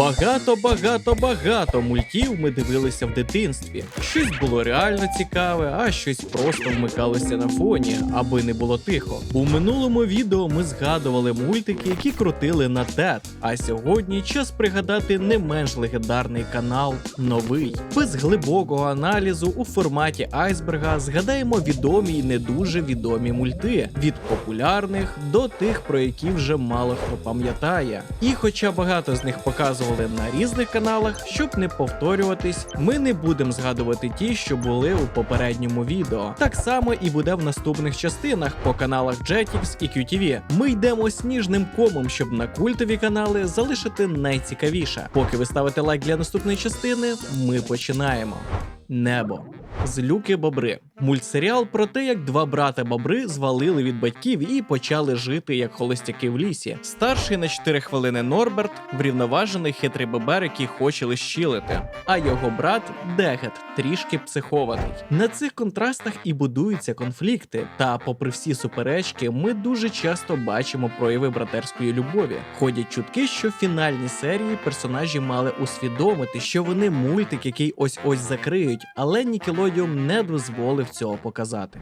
Багато, багато, багато мультів ми дивилися в дитинстві. Щось було реально цікаве, а щось просто вмикалося на фоні, аби не було тихо. У минулому відео ми згадували мультики, які крутили на ТЕТ. А сьогодні час пригадати не менш легендарний канал Новий. Без глибокого аналізу у форматі айсберга згадаємо відомі і не дуже відомі мульти від популярних до тих, про які вже мало хто пам'ятає. І хоча багато з них показували на різних каналах, щоб не повторюватись, ми не будемо згадувати ті, що були у попередньому відео. Так само і буде в наступних частинах по каналах Jetix і QTV. Ми йдемо сніжним комом, щоб на культові канали залишити найцікавіше. Поки ви ставите лайк для наступної частини, ми починаємо. Небо. Злюки бобри. Мультсеріал про те, як два брата бобри звалили від батьків і почали жити як холостяки в лісі. Старший на 4 хвилини Норберт врівноважений хитрий бобер, який хоче лищилити. А його брат Дегет трішки психований. На цих контрастах і будуються конфлікти. Та, попри всі суперечки, ми дуже часто бачимо прояви братерської любові. Ходять чутки, що в фінальній серії персонажі мали усвідомити, що вони мультик, який ось ось закриють, але Нікелодіум не дозволив цього показати.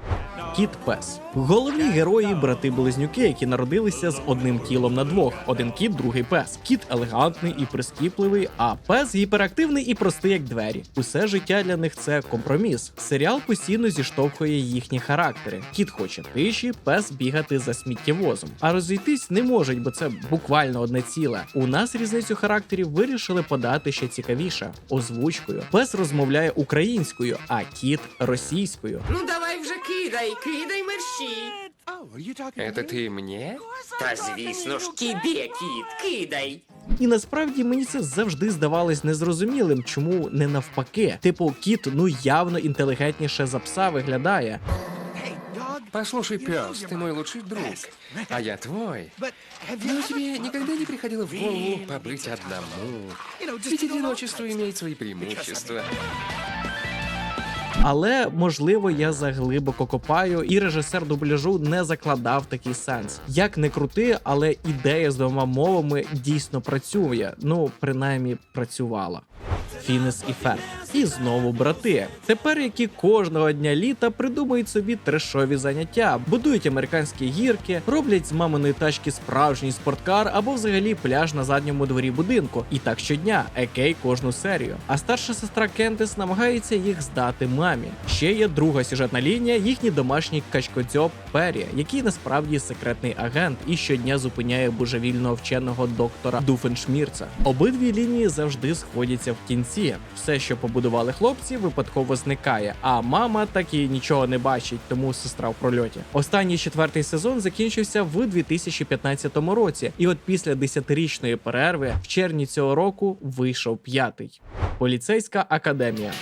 Кіт Пес. Головні герої брати близнюки, які народилися з одним тілом на двох: один кіт, другий пес. Кіт елегантний і прискіпливий, а пес гіперактивний і простий, як двері. Усе життя для них це компроміс. Серіал постійно зіштовхує їхні характери. Кіт хоче тиші, пес бігати за сміттєвозом. А розійтись не можуть, бо це буквально одне ціле. У нас різницю характерів вирішили подати ще цікавіше озвучкою. Пес розмовляє українською, а кіт російською. Ну давай вже кидай, кидай мерщі. Это ты мне? Та звісно ж, тебе, кіт, кидай. І насправді мені це завжди здавалось незрозумілим, чому не навпаки. Типу, кіт ну явно інтелігентніше за пса виглядає. Послушай, пес, ты мой лучший друг, а я твой. Но тебе никогда не приходило в голову побыть одному? Ведь одиночество имеет свои преимущества. Але можливо я заглибоко копаю, і режисер дубляжу не закладав такий сенс. Як не крути, але ідея з двома мовами дійсно працює. Ну, принаймні, працювала. Фінес і Ферб. І знову брати. Тепер які кожного дня літа придумують собі трешові заняття, будують американські гірки, роблять з маминої тачки справжній спорткар або взагалі пляж на задньому дворі будинку. І так щодня, екей кожну серію. А старша сестра Кентис намагається їх здати мамі. Ще є друга сюжетна лінія, їхній домашній качкоцьоп Пері, який насправді секретний агент і щодня зупиняє божевільного вченого доктора Дуфеншмірца. Обидві лінії завжди сходяться в кінці. Все, що побудували хлопці, випадково зникає. А мама так і нічого не бачить, тому сестра в прольоті. Останній четвертий сезон закінчився в 2015 році, і от після десятирічної перерви в червні цього року вийшов п'ятий. Поліцейська академія.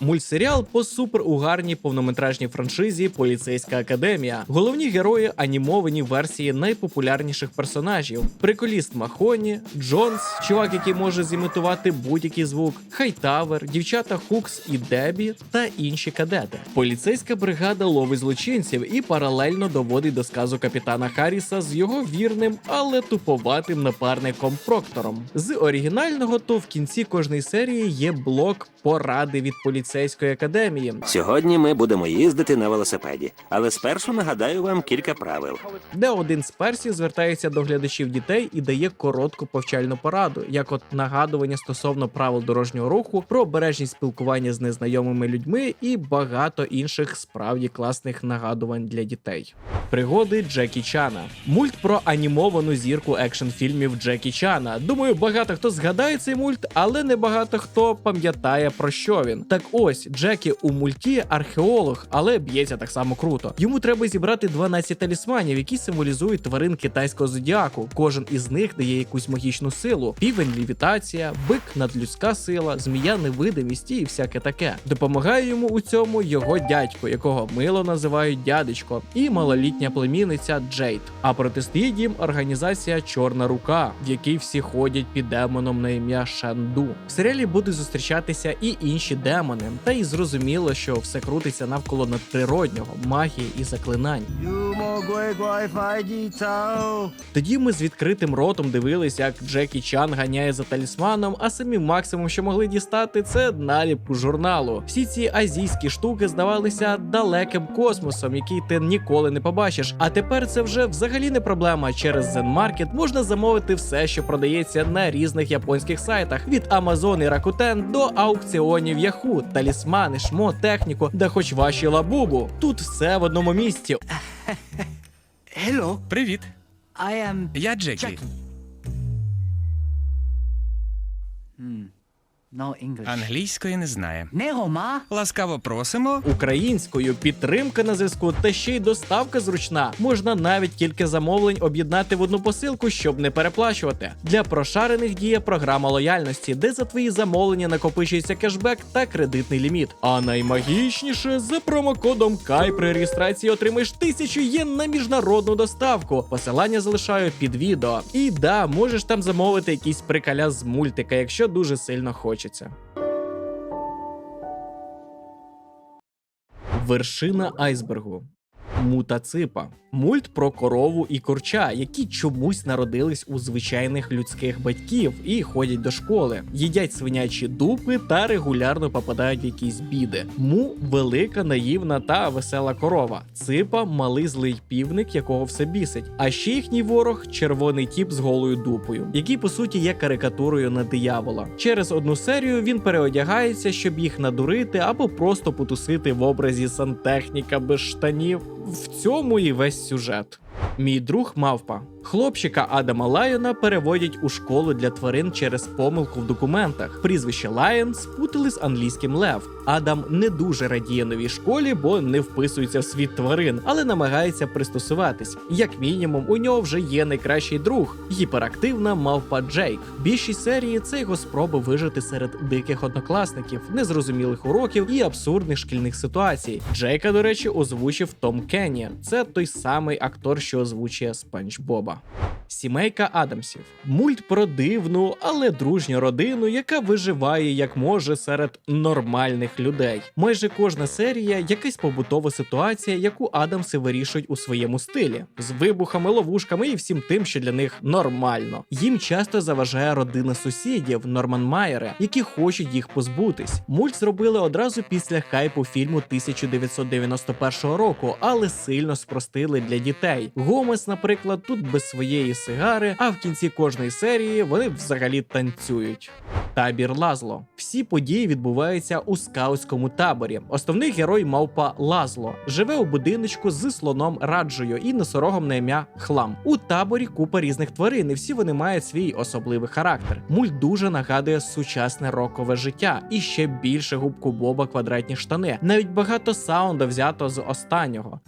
Мультсеріал по супер угарній повнометражній франшизі Поліцейська академія. Головні герої анімовані версії найпопулярніших персонажів: приколіст Махоні, Джонс, чувак, який може зімітувати будь-який звук, Хайтавер, дівчата Хукс і Дебі та інші кадети. Поліцейська бригада ловить злочинців і паралельно доводить до сказу капітана Харріса з його вірним, але туповатим напарником Проктором. З оригінального то в кінці кожної серії є блок поради від поліцейської академії, Сьогодні ми будемо їздити на велосипеді, але спершу нагадаю вам кілька правил. де один з персів звертається до глядачів дітей і дає коротку повчальну пораду, як от нагадування стосовно правил дорожнього руху, про обережність спілкування з незнайомими людьми і багато інших справді класних нагадувань для дітей. Пригоди Джекі Чана. Мульт про анімовану зірку екшн фільмів Джекі Чана. Думаю, багато хто згадає цей мульт, але не багато хто пам'ятає про що він. Так ось Джекі у мульті археолог, але б'ється так само круто. Йому треба зібрати 12 талісманів, які символізують тварин китайського зодіаку. Кожен із них дає якусь магічну силу: півень лівітація, бик надлюдська сила, змія невидимість і всяке таке. Допомагає йому у цьому його дядько, якого мило називають дядечко, і малолітня племінниця Джейд. А протистоїть їм організація Чорна рука, в якій всі ходять під демоном на ім'я Шанду. В серіалі будуть зустрічатися і інші демони, вигаданим, та й зрозуміло, що все крутиться навколо надприроднього, магії і заклинань. Тоді ми з відкритим ротом дивились, як Джекі Чан ганяє за талісманом, а самі максимум, що могли дістати, це наліпку журналу. Всі ці азійські штуки здавалися далеким космосом, який ти ніколи не побачиш. А тепер це вже взагалі не проблема. Через Zen Market можна замовити все, що продається на різних японських сайтах від Amazon і Rakuten до аукціонів Yahoo, талісмани, шмо, техніку, да хоч ваші лабубу. Тут все в одному місці. Hello, Привіт, I am я Джекі. Jackie. Англійської не знає. Нерoma? Ласкаво просимо. Українською підтримка на зв'язку та ще й доставка зручна. Можна навіть кілька замовлень об'єднати в одну посилку, щоб не переплачувати. Для прошарених діє програма лояльності, де за твої замовлення накопичується кешбек та кредитний ліміт. А наймагічніше за промокодом Кай при реєстрації отримаєш тисячу єн на міжнародну доставку. Посилання залишаю під відео. І да, можеш там замовити якісь приколя з мультика, якщо дуже сильно хочеться. Вершина айсбергу. Мутаципа. Мульт про корову і курча, які чомусь народились у звичайних людських батьків і ходять до школи, їдять свинячі дупи та регулярно попадають в якісь біди. Му велика, наївна та весела корова. Ципа малий злий півник, якого все бісить. А ще їхній ворог червоний тіп з голою дупою, який по суті є карикатурою на диявола. Через одну серію він переодягається, щоб їх надурити або просто потусити в образі сантехніка без штанів. В цьому і весь сюжет. Мій друг мавпа. Хлопчика Адама Лайона переводять у школу для тварин через помилку в документах. Прізвище Лайон спутали з англійським лев. Адам не дуже радіє новій школі, бо не вписується в світ тварин, але намагається пристосуватись. Як мінімум, у нього вже є найкращий друг гіперактивна мавпа Джейк. Більшість серії це його спроби вижити серед диких однокласників, незрозумілих уроків і абсурдних шкільних ситуацій. Джейка, до речі, озвучив Том Кенні. Це той самий актор, що озвучує Спанч Боба. Сімейка Адамсів мульт про дивну, але дружню родину, яка виживає як може серед нормальних людей. Майже кожна серія якась побутова ситуація, яку Адамси вирішують у своєму стилі, з вибухами, ловушками і всім тим, що для них нормально. Їм часто заважає родина сусідів Норман Майери, які хочуть їх позбутись. Мульт зробили одразу після хайпу фільму 1991 року, але сильно спростили для дітей. Гомес, наприклад, тут без своєї сигари, а в кінці кожної серії вони взагалі танцюють. Табір Лазло. Всі події відбуваються у скаутському таборі. Основний герой мавпа Лазло живе у будиночку з слоном Раджею і носорогом на ім'я Хлам. У таборі купа різних тварин, і всі вони мають свій особливий характер. Мульт дуже нагадує сучасне рокове життя і ще більше губку Боба квадратні штани. Навіть багато саунда взято з останнього.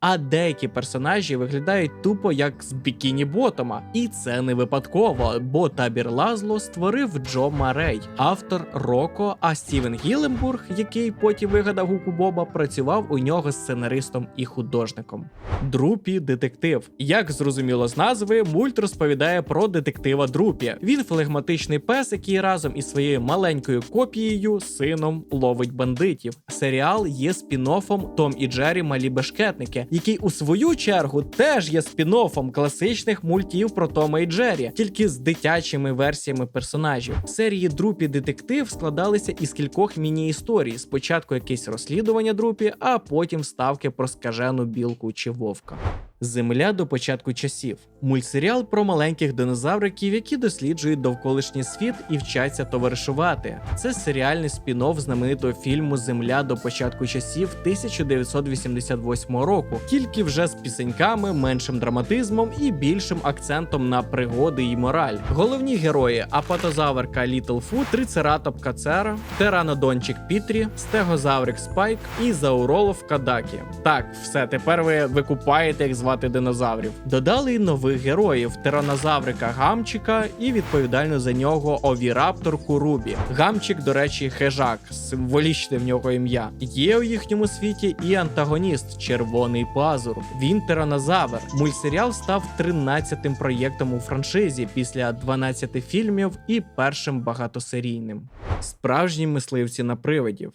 А деякі персонажі виглядають тупо як з бікіні ботома, і це не випадково, бо табір Лазло створив Джо Марей, автор Роко. А Стівен Гіленбург, який потім вигадав Гуку Боба, працював у нього сценаристом і художником. Друпі детектив. Як зрозуміло з назви, мульт розповідає про детектива Друпі. Він флегматичний пес, який разом із своєю маленькою копією сином ловить бандитів. Серіал є спін-оффом Том і Джері Малі Бешкетники, який у свою чергу теж є спін-оффом класичних мультів про Тома і Джері, тільки з дитячими версіями персонажів. Серії Друпі детектив складалися із кількох міні-історій. Спочатку якесь розслідування Друпі, а потім ставки про скажену білку чи вовка. Земля до початку часів мультсеріал про маленьких динозавриків, які досліджують довколишній світ і вчаться товаришувати. Це серіальний спін-офф знаменитого фільму Земля до початку часів 1988 року, тільки вже з пісеньками, меншим драматизмом і більшим акцентом на пригоди і мораль. Головні герої: апатозаврка Літлфу, трицератопка Цера, теранодончик Пітрі, стегозаврик Спайк і зауролов Кадакі. Так, все тепер ви викупаєте, як звати динозаврів. Додали нових героїв: тиранозаврика Гамчика і відповідально за нього овірапторку Рубі. Гамчик, до речі, хижак, символічне в нього ім'я. Є у їхньому світі і антагоніст Червоний Пазур. Він тиранозавр. Мультсеріал став 13-тим проєктом у франшизі після 12 фільмів і першим багатосерійним. Справжні мисливці на привидів.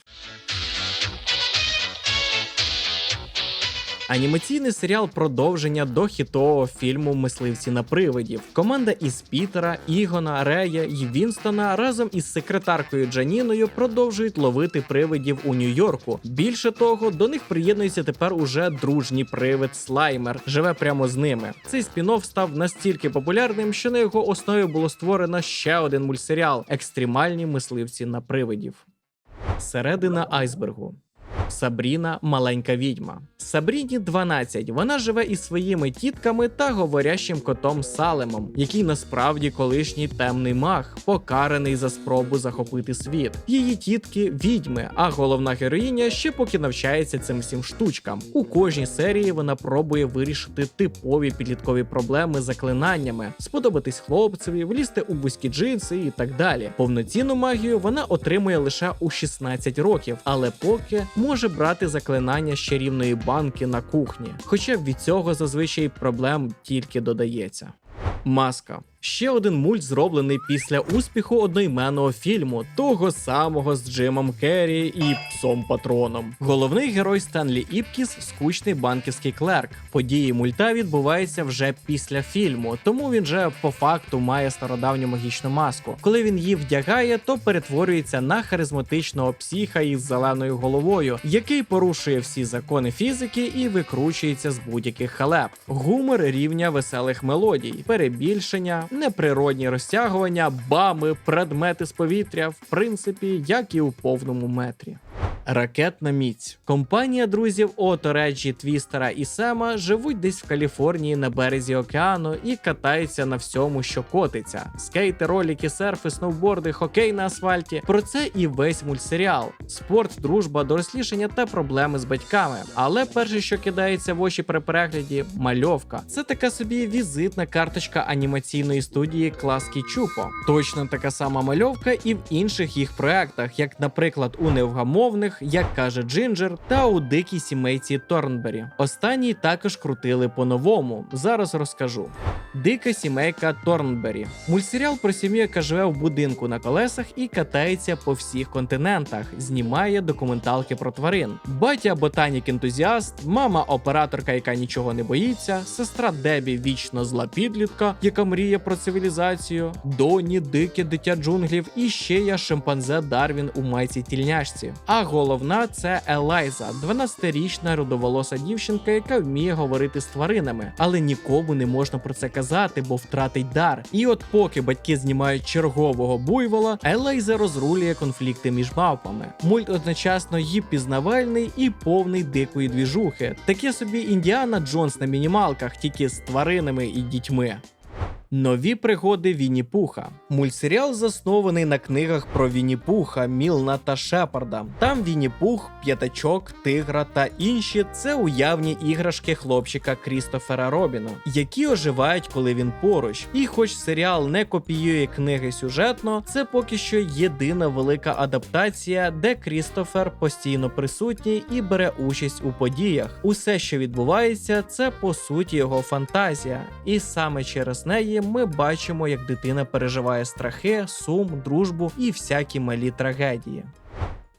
Анімаційний серіал продовження до хітового фільму Мисливці на привидів. Команда із Пітера, Ігона, Рея і Вінстона разом із секретаркою Джаніною продовжують ловити привидів у Нью-Йорку. Більше того, до них приєднується тепер уже дружній привид Слаймер. Живе прямо з ними. Цей спін-офф став настільки популярним, що на його основі було створено ще один мультсеріал Екстремальні мисливці на привидів. Середина айсбергу. Сабріна маленька відьма. Сабріні 12. Вона живе із своїми тітками та говорящим котом Салемом, який насправді колишній темний маг, покараний за спробу захопити світ. Її тітки відьми, а головна героїня ще поки навчається цим всім штучкам. У кожній серії вона пробує вирішити типові підліткові проблеми з заклинаннями, сподобатись хлопцеві, влізти у вузькі джинси і так далі. Повноцінну магію вона отримує лише у 16 років, але поки може брати заклинання з чарівної банки на кухні. Хоча від цього зазвичай проблем тільки додається. Маска. Ще один мульт зроблений після успіху одноіменного фільму, того самого з Джимом Керрі і псом патроном. Головний герой Стенлі Іпкіс скучний банківський клерк. Події мульта відбуваються вже після фільму, тому він же по факту має стародавню магічну маску. Коли він її вдягає, то перетворюється на харизматичного психа із зеленою головою, який порушує всі закони фізики і викручується з будь-яких халеп. Гумор рівня веселих мелодій, перебільшення, неприродні розтягування, бами, предмети з повітря, в принципі, як і у повному метрі. Ракетна міць. Компанія друзів Ото, Реджі, Твістера і Сема живуть десь в Каліфорнії на березі океану і катаються на всьому, що котиться: скейти, роліки, серфи, сноуборди, хокей на асфальті. Про це і весь мультсеріал: спорт, дружба, дорослішання та проблеми з батьками. Але перше, що кидається в очі при перегляді, мальовка. Це така собі візитна карточка анімаційної студії Класки Чупо. Точно така сама мальовка і в інших їх проектах, як, наприклад, у невгамовних, як каже Джинджер, та у дикій сімейці Торнбері. Останній також крутили по-новому. Зараз розкажу. Дика сімейка Торнбері. Мультсеріал про сім'ю, яка живе в будинку на колесах і катається по всіх континентах, знімає документалки про тварин. Батя ботанік ентузіаст, мама операторка, яка нічого не боїться, сестра Дебі вічно зла підлітка, яка мріє про цивілізацію, доні, дике дитя джунглів і ще я шимпанзе Дарвін у майці тільняшці. А головна це Елайза, 12-річна рудоволоса дівчинка, яка вміє говорити з тваринами, але нікому не можна про це казати, бо втратить дар. І от поки батьки знімають чергового буйвола, Елайза розрулює конфлікти між мавпами. Мульт одночасно і пізнавальний і повний дикої двіжухи. Таке собі Індіана Джонс на мінімалках, тільки з тваринами і дітьми. Нові пригоди Вінні Пуха. Мультсеріал заснований на книгах про Вінні Пуха, Мілна та Шепарда. Там Вінні Пух, п'ятачок, тигра та інші це уявні іграшки хлопчика Крістофера Робіна, які оживають, коли він поруч. І хоч серіал не копіює книги сюжетно, це поки що єдина велика адаптація, де Крістофер постійно присутній і бере участь у подіях. Усе, що відбувається, це по суті його фантазія, і саме через неї ми бачимо, як дитина переживає страхи, сум, дружбу і всякі малі трагедії.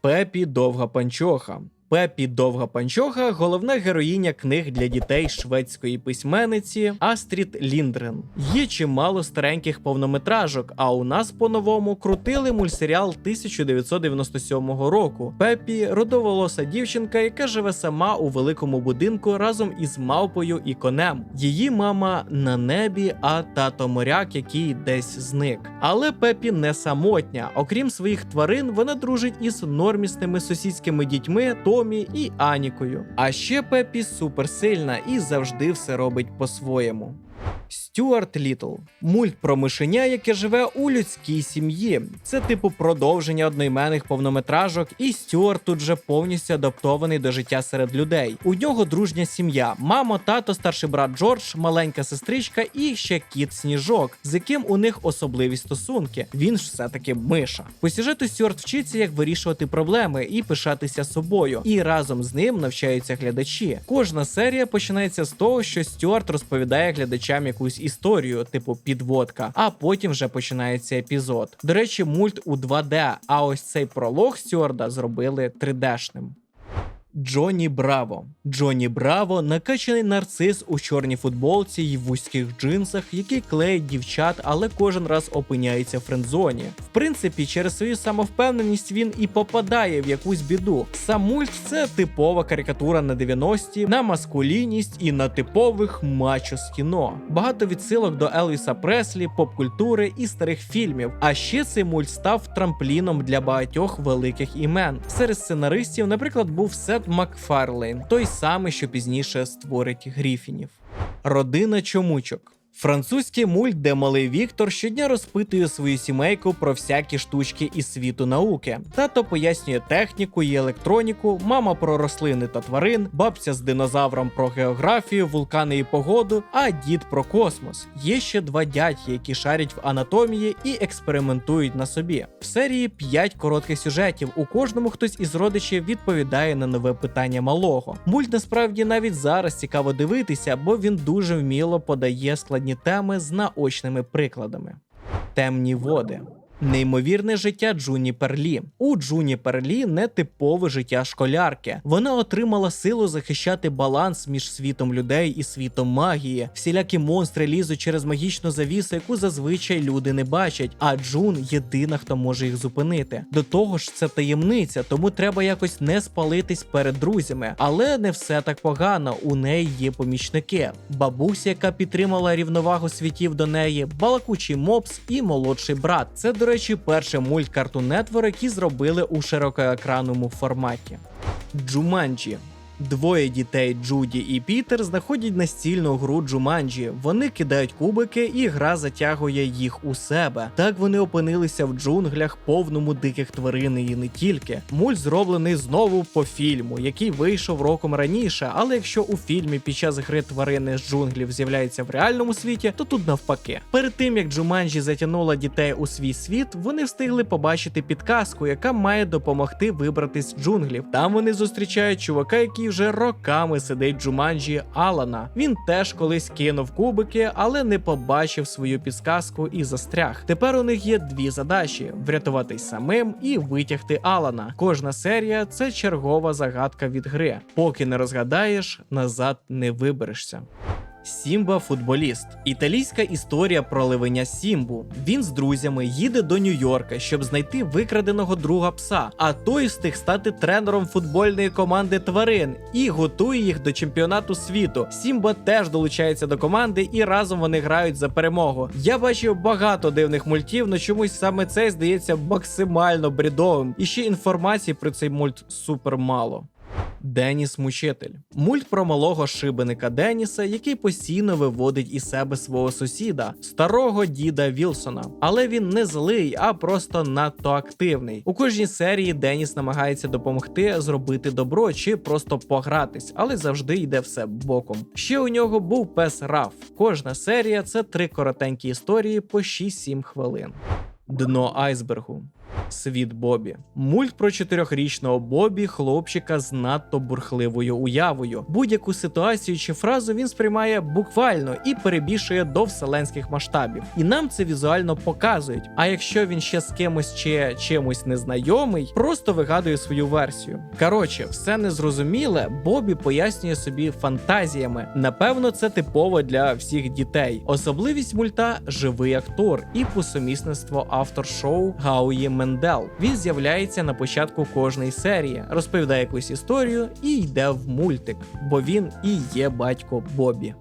Пепі довга панчоха. Пепі Довга Панчоха головна героїня книг для дітей шведської письменниці Астрід Ліндрен. Є чимало стареньких повнометражок, а у нас по-новому крутили мультсеріал 1997 року. Пепі родоволоса дівчинка, яка живе сама у великому будинку разом із мавпою і конем. Її мама на небі, а тато моряк, який десь зник. Але Пепі не самотня. Окрім своїх тварин, вона дружить із нормісними сусідськими дітьми Томі і Анікою. А ще Пепі суперсильна і завжди все робить по-своєму. Стюарт Літл мульт про мишеня, яке живе у людській сім'ї. Це типу продовження одноіменних повнометражок, і Стюарт тут же повністю адаптований до життя серед людей. У нього дружня сім'я: мама, тато, старший брат Джордж, маленька сестричка і ще кіт Сніжок, з яким у них особливі стосунки. Він ж все-таки миша. По сюжету Стюарт вчиться, як вирішувати проблеми і пишатися собою. І разом з ним навчаються глядачі. Кожна серія починається з того, що Стюарт розповідає глядачам якусь історію, типу підводка, а потім вже починається епізод. До речі, мульт у 2D, а ось цей пролог Стюарда зробили 3D-шним. Джонні Браво. Джонні Браво накачаний нарцис у чорній футболці й вузьких джинсах, який клеїть дівчат, але кожен раз опиняється в френдзоні. В принципі, через свою самовпевненість він і попадає в якусь біду. Сам мульт це типова карикатура на 90-ті, на маскулінність і на типових мачо з кіно. Багато відсилок до Елвіса Преслі, поп-культури і старих фільмів. А ще цей мульт став трампліном для багатьох великих імен. Серед сценаристів, наприклад, був Сет Макфарлейн, той самий, що пізніше створить Гріфінів. Родина чомучок. Французький мульт, де малий Віктор щодня розпитує свою сімейку про всякі штучки із світу науки. Тато пояснює техніку і електроніку, мама про рослини та тварин, бабця з динозавром про географію, вулкани і погоду, а дід про космос. Є ще два дядьки, які шарять в анатомії і експериментують на собі. В серії 5 коротких сюжетів. У кожному хтось із родичів відповідає на нове питання малого. Мульт насправді навіть зараз цікаво дивитися, бо він дуже вміло подає складні теми з наочними прикладами. Темні води. Неймовірне життя Джуні Перлі. У Джуні Перлі не типове життя школярки. Вона отримала силу захищати баланс між світом людей і світом магії. Всілякі монстри лізуть через магічну завісу, яку зазвичай люди не бачать. А Джун єдина, хто може їх зупинити. До того ж, це таємниця, тому треба якось не спалитись перед друзями. Але не все так погано. У неї є помічники. Бабуся, яка підтримала рівновагу світів до неї, балакучий мопс і молодший брат. Це, до речі, перший мульт Cartoon Network, який зробили у широкоекранному форматі. Джуманджі. Двоє дітей Джуді і Пітер знаходять настільну гру Джуманджі. Вони кидають кубики, і гра затягує їх у себе. Так вони опинилися в джунглях, повному диких тварин і не тільки. Мульт зроблений знову по фільму, який вийшов роком раніше. Але якщо у фільмі під час гри тварини з джунглів з'являються в реальному світі, то тут навпаки. Перед тим як Джуманджі затягнула дітей у свій світ, вони встигли побачити підказку, яка має допомогти вибратись з джунглів. Там вони зустрічають чувака, який вже роками сидить Джуманджі Алана. Він теж колись кинув кубики, але не побачив свою підсказку і застряг. Тепер у них є дві задачі: врятуватись самим і витягти Алана. Кожна серія це чергова загадка від гри. Поки не розгадаєш, назад не виберешся. Сімба футболіст. Італійська історія про ливеня Сімбу. Він з друзями їде до Нью-Йорка, щоб знайти викраденого друга пса. А той встиг стати тренером футбольної команди тварин і готує їх до чемпіонату світу. Сімба теж долучається до команди, і разом вони грають за перемогу. Я бачив багато дивних мультів, але чомусь саме цей здається максимально бредовим. І ще інформації про цей мульт супер мало. Деніс Мучитель. Мульт про малого шибеника Деніса, який постійно виводить із себе свого сусіда, старого діда Вілсона. Але він не злий, а просто надто активний. У кожній серії Деніс намагається допомогти зробити добро чи просто погратись, але завжди йде все боком. Ще у нього був пес Раф. Кожна серія це три коротенькі історії по 6-7 хвилин. Дно айсбергу. Світ Бобі. Мульт про чотирьохрічного Бобі, хлопчика з надто бурхливою уявою. Будь-яку ситуацію чи фразу він сприймає буквально і перебільшує до вселенських масштабів. І нам це візуально показують. А якщо він ще з кимось чи чимось незнайомий, просто вигадує свою версію. Коротше, все незрозуміле, Бобі пояснює собі фантазіями. Напевно, це типово для всіх дітей. Особливість мульта живий актор і по сумісництво автор шоу Гауї Мендел. Він з'являється на початку кожної серії, розповідає якусь історію і йде в мультик, бо він і є батько Бобі.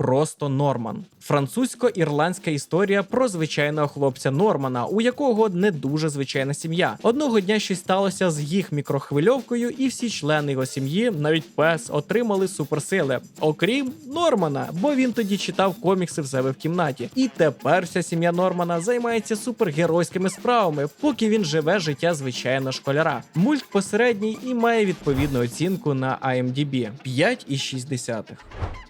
Просто Норман. Французько-ірландська історія про звичайного хлопця Нормана, у якого не дуже звичайна сім'я. Одного дня щось сталося з їх мікрохвильовкою, і всі члени його сім'ї, навіть пес, отримали суперсили, окрім Нормана, бо він тоді читав комікси в себе в кімнаті. І тепер вся сім'я Нормана займається супергеройськими справами, поки він живе життя звичайного школяра. Мульт посередній і має відповідну оцінку на IMDb 5,6.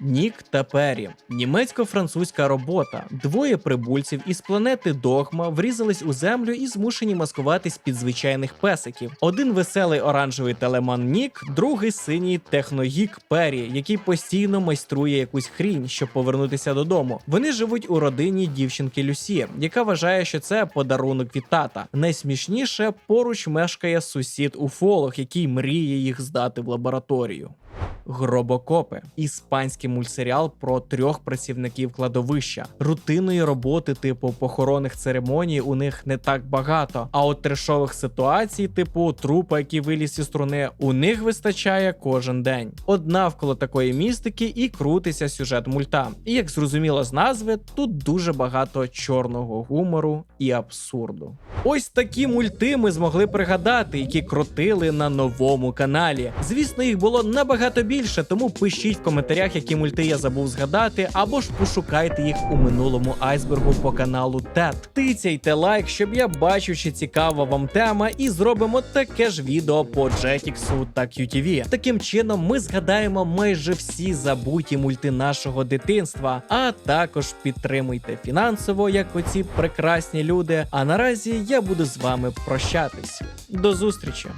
Нік та Пері. Німецько-французька робота. Двоє прибульців із планети Догма врізались у землю і змушені маскуватись під звичайних песиків. Один веселий оранжевий телеман Нік, другий синій техногік Пері, який постійно майструє якусь хрінь, щоб повернутися додому. Вони живуть у родині дівчинки Люсі, яка вважає, що це подарунок від тата. Найсмішніше поруч мешкає сусід уфолог, який мріє їх здати в лабораторію. Гробокопи іспанський мультсеріал про трьох працівників кладовища. Рутинної роботи, типу похоронних церемоній, у них не так багато. А от трешових ситуацій, типу трупа, який виліз із струни, у них вистачає кожен день. От навколо такої містики і крутиться сюжет мульта. І як зрозуміло з назви, тут дуже багато чорного гумору і абсурду. Ось такі мульти ми змогли пригадати, які крутили на новому каналі. Звісно, їх було набагато більше, тому пишіть в коментарях, які мульти я забув згадати, або ж пошукайте їх у минулому айсбергу по каналу TED. Тицяйте лайк, щоб я бачив, чи цікава вам тема, і зробимо таке ж відео по Jetix та QTV. Таким чином, ми згадаємо майже всі забуті мульти нашого дитинства, а також підтримуйте фінансово, як оці прекрасні люди. А наразі я буду з вами прощатись. До зустрічі!